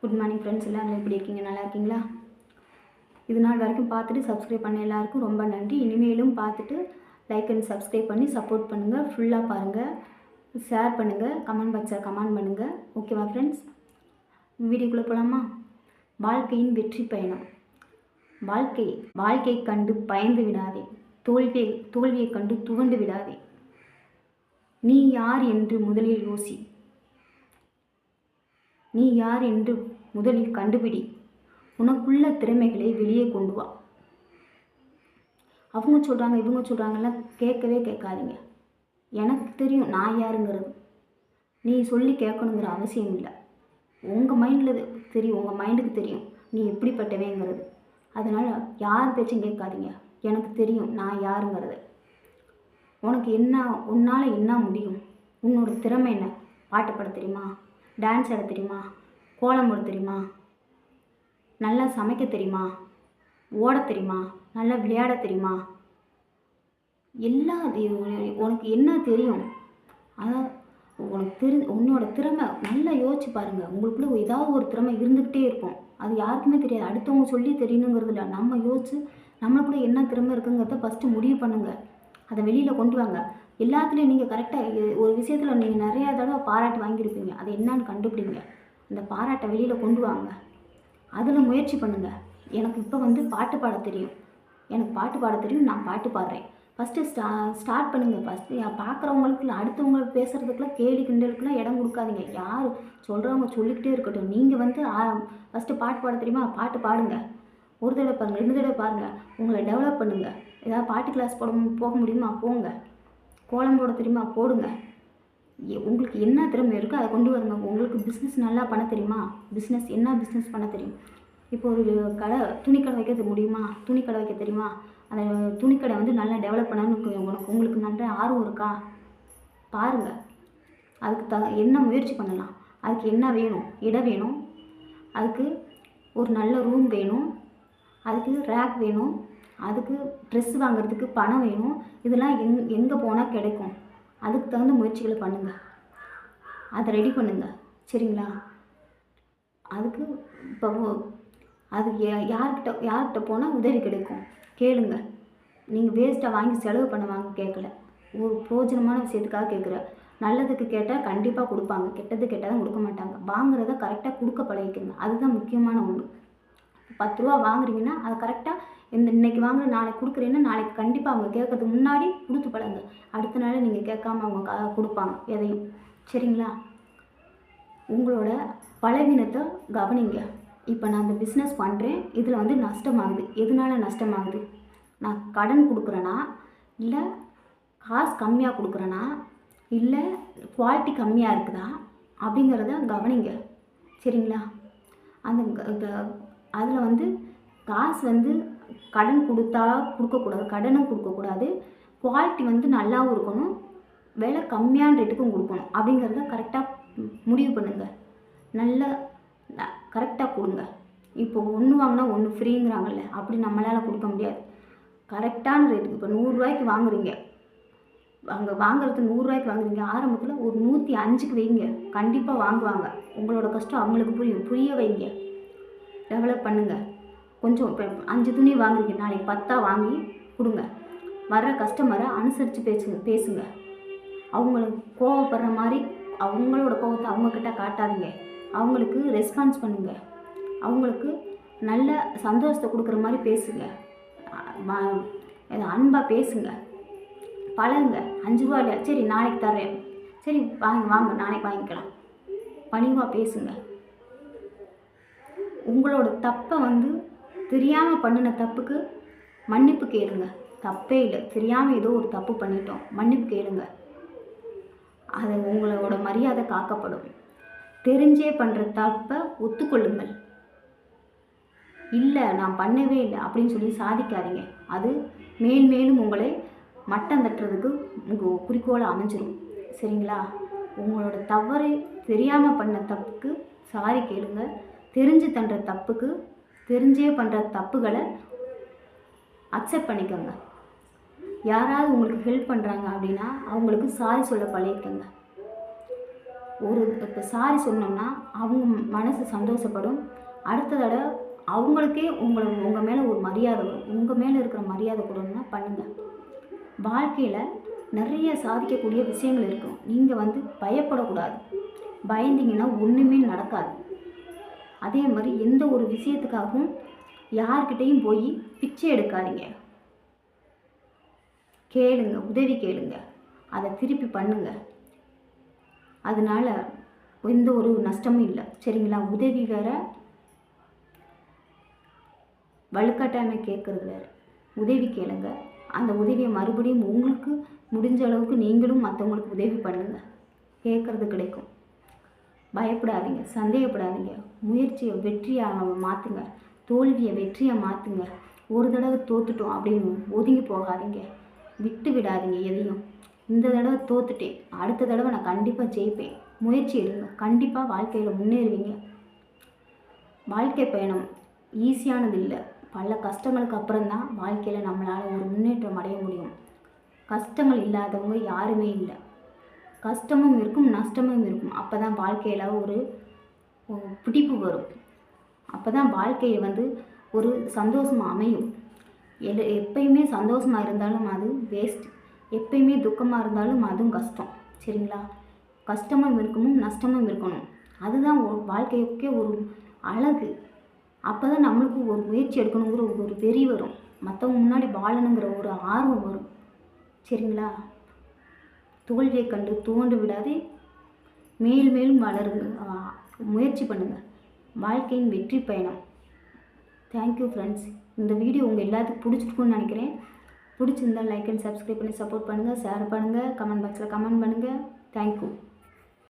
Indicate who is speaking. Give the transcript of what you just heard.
Speaker 1: good morning friends எல்லாம் எப்படி இருக்கீங்க நல்லா இருக்கீங்களா இது நாள் வரைக்கும் பார்த்துட்டு சப்ஸ்கிரைப் பண்ண எல்லாருக்கும் ரொம்ப நன்றி இனிமேலும் பார்த்துட்டு லைக் அண்ட் சப்ஸ்கிரைப் பண்ணி சப்போர்ட் பண்ணுங்கள் ஃபுல்லாக பாருங்கள் ஷேர் பண்ணுங்கள் கமெண்ட் பாக்ஸில் கமெண்ட் பண்ணுங்கள் ஓகேவா ஃப்ரெண்ட்ஸ் வீடியோக்குள்ளே போகலாமா வாழ்க்கையின் வெற்றி பயணம் வாழ்க்கை வாழ்க்கை கண்டு பயந்து விடாதே தோல்வியை தோல்வியை கண்டு துவண்டு விடாதே நீ யார் என்று முதலில் யோசி நீ யார் என்று முதலில் கண்டுபிடி உனக்குள்ள திறமைகளை வெளியே கொண்டு வா அவங்க சொல்கிறாங்க இவங்க சொல்கிறாங்கலாம் கேட்கவே கேட்காதீங்க எனக்கு தெரியும் நான் யாருங்கிறது நீ சொல்லி கேட்கணுங்கிற அவசியம் இல்லை உங்கள் மைண்டில் தெரியும் உங்கள் மைண்டுக்கு தெரியும் நீ எப்படிப்பட்டவேங்கிறது அதனால் யார் பேச்சும் கேட்காதீங்க எனக்கு தெரியும் நான் யாருங்கிறது உனக்கு என்ன உன்னால் என்ன முடியும் உன்னோட திறமை என்ன பாட்டுப்பட தெரியுமா டான்ஸ் ஆட தெரியுமா கோலம் போட தெரியுமா நல்லா சமைக்க தெரியுமா ஓட தெரியுமா நல்லா விளையாட தெரியுமா எல்லா உனக்கு என்ன தெரியும் அதான் உனக்கு தெரி உன்னோட திறமை நல்லா யோசிச்சு பாருங்கள் உங்களுக்குள்ளே ஏதாவது ஒரு திறமை இருந்துக்கிட்டே இருக்கும் அது யாருக்குமே தெரியாது அடுத்தவங்க சொல்லி தெரியணுங்கிறது இல்லை நம்ம யோசிச்சு நம்மளுக்குள்ளே என்ன திறமை இருக்குங்கிறத ஃபஸ்ட்டு முடிவு பண்ணுங்கள் அதை வெளியில் கொண்டு வாங்க எல்லாத்துலேயும் நீங்கள் கரெக்டாக ஒரு விஷயத்தில் நீங்கள் நிறையா தடவை பாராட்டு வாங்கியிருப்பீங்க அதை என்னான்னு கண்டுபிடிங்க அந்த பாராட்டை வெளியில் கொண்டு வாங்க அதில் முயற்சி பண்ணுங்கள் எனக்கு இப்போ வந்து பாட்டு பாட தெரியும் எனக்கு பாட்டு பாட தெரியும் நான் பாட்டு பாடுறேன் ஃபஸ்ட்டு ஸ்டா ஸ்டார்ட் பண்ணுங்கள் ஃபஸ்ட்டு பார்க்குறவங்களுக்குள்ள அடுத்தவங்களுக்கு பேசுகிறதுக்குலாம் கேலி கிண்டலுக்குலாம் இடம் கொடுக்காதீங்க யார் சொல்கிறவங்க சொல்லிக்கிட்டே இருக்கட்டும் நீங்கள் வந்து ஃபஸ்ட்டு பாட்டு பாட தெரியுமா பாட்டு பாடுங்க ஒரு தடவை பாருங்கள் ரெண்டு தடவை பாருங்கள் உங்களை டெவலப் பண்ணுங்கள் ஏதாவது பாட்டு கிளாஸ் போட போக முடியுமா போங்க கோலம் போட தெரியுமா போடுங்க உங்களுக்கு என்ன திறமை இருக்கோ அதை கொண்டு வருங்க உங்களுக்கு பிஸ்னஸ் நல்லா பண்ண தெரியுமா பிஸ்னஸ் என்ன பிஸ்னஸ் பண்ண தெரியும் இப்போ ஒரு கடை துணிக்கடை வைக்க முடியுமா துணிக்கடை வைக்க தெரியுமா அந்த துணிக்கடை வந்து நல்லா டெவலப் பண்ணணும் உனக்கு உங்களுக்கு நல்ல ஆர்வம் இருக்கா பாருங்கள் அதுக்கு த என்ன முயற்சி பண்ணலாம் அதுக்கு என்ன வேணும் இடம் வேணும் அதுக்கு ஒரு நல்ல ரூம் வேணும் அதுக்கு ரேக் வேணும் அதுக்கு ட்ரெஸ் வாங்குறதுக்கு பணம் வேணும் இதெல்லாம் எங் எங்கே போனால் கிடைக்கும் அதுக்கு தகுந்த முயற்சிகளை பண்ணுங்கள் அதை ரெடி பண்ணுங்கள் சரிங்களா அதுக்கு இப்போ அது யார்கிட்ட யார்கிட்ட போனால் உதவி கிடைக்கும் கேளுங்க நீங்கள் வேஸ்ட்டாக வாங்கி செலவு பண்ணுவாங்க கேட்கல ஒரு பிரோஜனமான விஷயத்துக்காக கேட்குற நல்லதுக்கு கேட்டால் கண்டிப்பாக கொடுப்பாங்க கெட்டது கேட்டால் தான் கொடுக்க மாட்டாங்க வாங்குறத கரெக்டாக கொடுக்க பழகிக்கணும் அதுதான் முக்கியமான ஒன்று பத்து ரூபா வாங்குறீங்கன்னா அதை கரெக்டாக இந்த இன்றைக்கி வாங்க நாளைக்கு கொடுக்குறேன்னு நாளைக்கு கண்டிப்பாக அவங்க கேட்கறதுக்கு முன்னாடி கொடுத்து பழங்க அடுத்த நாள் நீங்கள் கேட்காம அவங்க கொடுப்பாங்க எதையும் சரிங்களா உங்களோட பலவீனத்தை கவனிங்க இப்போ நான் இந்த பிஸ்னஸ் பண்ணுறேன் இதில் வந்து நஷ்டமாகுது எதனால் நஷ்டமாகுது நான் கடன் கொடுக்குறேன்னா இல்லை காசு கம்மியாக கொடுக்குறேன்னா இல்லை குவாலிட்டி கம்மியாக இருக்குதா அப்படிங்கிறத கவனிங்க சரிங்களா அந்த அதில் வந்து காசு வந்து கடன் கொடுத்தா கொடுக்கக்கூடாது கடனும் கொடுக்கக்கூடாது குவாலிட்டி வந்து நல்லாவும் இருக்கணும் விலை கம்மியான ரேட்டுக்கும் கொடுக்கணும் அப்படிங்கிறத கரெக்டாக முடிவு பண்ணுங்கள் நல்ல கரெக்டாக கொடுங்க இப்போ ஒன்று வாங்கினா ஒன்று ஃப்ரீங்கிறாங்கல்ல அப்படி நம்மளால் கொடுக்க முடியாது கரெக்டான ரேட்டுக்கு இப்போ நூறுரூவாய்க்கு வாங்குறீங்க அங்கே வாங்குறதுக்கு நூறுரூவாய்க்கு வாங்குறீங்க ஆரம்பத்தில் ஒரு நூற்றி அஞ்சுக்கு வைங்க கண்டிப்பாக வாங்குவாங்க உங்களோட கஷ்டம் அவங்களுக்கு புரியும் புரிய வைங்க டெவலப் பண்ணுங்கள் கொஞ்சம் இப்போ அஞ்சு துணி வாங்குறீங்க நாளைக்கு பத்தாக வாங்கி கொடுங்க வர்ற கஸ்டமரை அனுசரித்து பேசுங்க பேசுங்க அவங்களுக்கு கோவப்படுற மாதிரி அவங்களோட கோவத்தை அவங்கக்கிட்ட காட்டாதீங்க அவங்களுக்கு ரெஸ்பான்ஸ் பண்ணுங்கள் அவங்களுக்கு நல்ல சந்தோஷத்தை கொடுக்குற மாதிரி பேசுங்க அன்பாக பேசுங்க பழகுங்க அஞ்சு ரூபா இல்லையா சரி நாளைக்கு தரேன் சரி வாங்க வாங்க நாளைக்கு வாங்கிக்கலாம் பணிவாக பேசுங்க உங்களோட தப்பை வந்து தெரியாமல் பண்ணின தப்புக்கு மன்னிப்பு கேளுங்க தப்பே இல்லை தெரியாமல் ஏதோ ஒரு தப்பு பண்ணிட்டோம் மன்னிப்பு கேளுங்க அது உங்களோட மரியாதை காக்கப்படும் தெரிஞ்சே பண்ணுற தப்பை ஒத்துக்கொள்ளுங்கள் இல்லை நான் பண்ணவே இல்லை அப்படின்னு சொல்லி சாதிக்காதீங்க அது மேல் மேலும் உங்களை மட்டம் தட்டுறதுக்கு உங்கள் குறிக்கோளை அமைஞ்சிடும் சரிங்களா உங்களோட தவறை தெரியாமல் பண்ண தப்புக்கு சாரி கேளுங்க தெரிஞ்சு தன்ற தப்புக்கு தெரிஞ்சே பண்ணுற தப்புகளை அக்செப்ட் பண்ணிக்கோங்க யாராவது உங்களுக்கு ஹெல்ப் பண்ணுறாங்க அப்படின்னா அவங்களுக்கு சாரி சொல்ல பழகிக்கோங்க ஒரு இப்போ சாரி சொன்னோம்னா அவங்க மனசு சந்தோஷப்படும் அடுத்த தடவை அவங்களுக்கே உங்களை உங்கள் மேலே ஒரு மரியாதை வரும் உங்கள் மேலே இருக்கிற மரியாதை கொடுன்னா பண்ணுங்கள் வாழ்க்கையில் நிறைய சாதிக்கக்கூடிய விஷயங்கள் இருக்கும் நீங்கள் வந்து பயப்படக்கூடாது பயந்தீங்கன்னா ஒன்றுமே நடக்காது அதே மாதிரி எந்த ஒரு விஷயத்துக்காகவும் யார்கிட்டையும் போய் பிச்சை எடுக்காதீங்க கேளுங்க உதவி கேளுங்க அதை திருப்பி பண்ணுங்க அதனால் எந்த ஒரு நஷ்டமும் இல்லை சரிங்களா உதவி வேற வலுக்கட்டாயமாக கேட்குறது வேறு உதவி கேளுங்க அந்த உதவியை மறுபடியும் உங்களுக்கு முடிஞ்ச அளவுக்கு நீங்களும் மற்றவங்களுக்கு உதவி பண்ணுங்கள் கேட்குறது கிடைக்கும் பயப்படாதீங்க சந்தேகப்படாதீங்க முயற்சியை வெற்றியாக மாற்றுங்க தோல்வியை வெற்றியை மாற்றுங்க ஒரு தடவை தோத்துட்டோம் அப்படின்னு ஒதுங்கி போகாதீங்க விட்டு விடாதீங்க எதையும் இந்த தடவை தோத்துட்டேன் அடுத்த தடவை நான் கண்டிப்பாக ஜெயிப்பேன் முயற்சி எடுங்க கண்டிப்பாக வாழ்க்கையில் முன்னேறுவீங்க வாழ்க்கை பயணம் ஈஸியானது இல்லை பல கஷ்டங்களுக்கு அப்புறம் தான் வாழ்க்கையில் நம்மளால் ஒரு முன்னேற்றம் அடைய முடியும் கஷ்டங்கள் இல்லாதவங்க யாருமே இல்லை கஷ்டமும் இருக்கும் நஷ்டமும் இருக்கும் அப்போ தான் வாழ்க்கையில் ஒரு பிடிப்பு வரும் அப்போ தான் வாழ்க்கையை வந்து ஒரு சந்தோஷமாக அமையும் எது எப்பயுமே சந்தோஷமாக இருந்தாலும் அது வேஸ்ட் எப்பயுமே துக்கமாக இருந்தாலும் அதுவும் கஷ்டம் சரிங்களா கஷ்டமும் இருக்கணும் நஷ்டமும் இருக்கணும் அதுதான் வாழ்க்கைக்கே ஒரு அழகு அப்போ தான் நம்மளுக்கு ஒரு முயற்சி எடுக்கணுங்கிற ஒரு வெறி வரும் மற்றவங்க முன்னாடி வாழணுங்கிற ஒரு ஆர்வம் வரும் சரிங்களா தோல்வியை கண்டு தோண்டு விடாதே மேல் மேலும் வளருங்க முயற்சி பண்ணுங்கள் வாழ்க்கையின் வெற்றி பயணம் தேங்க்யூ ஃப்ரெண்ட்ஸ் இந்த வீடியோ உங்கள் எல்லாத்துக்கும் பிடிச்சிருக்குன்னு நினைக்கிறேன் பிடிச்சிருந்தால் லைக் அண்ட் சப்ஸ்கிரைப் பண்ணி சப்போர்ட் பண்ணுங்கள் ஷேர் பண்ணுங்கள் கமெண்ட் பாக்ஸில் கமெண்ட் பண்ணுங்கள் தேங்க்யூ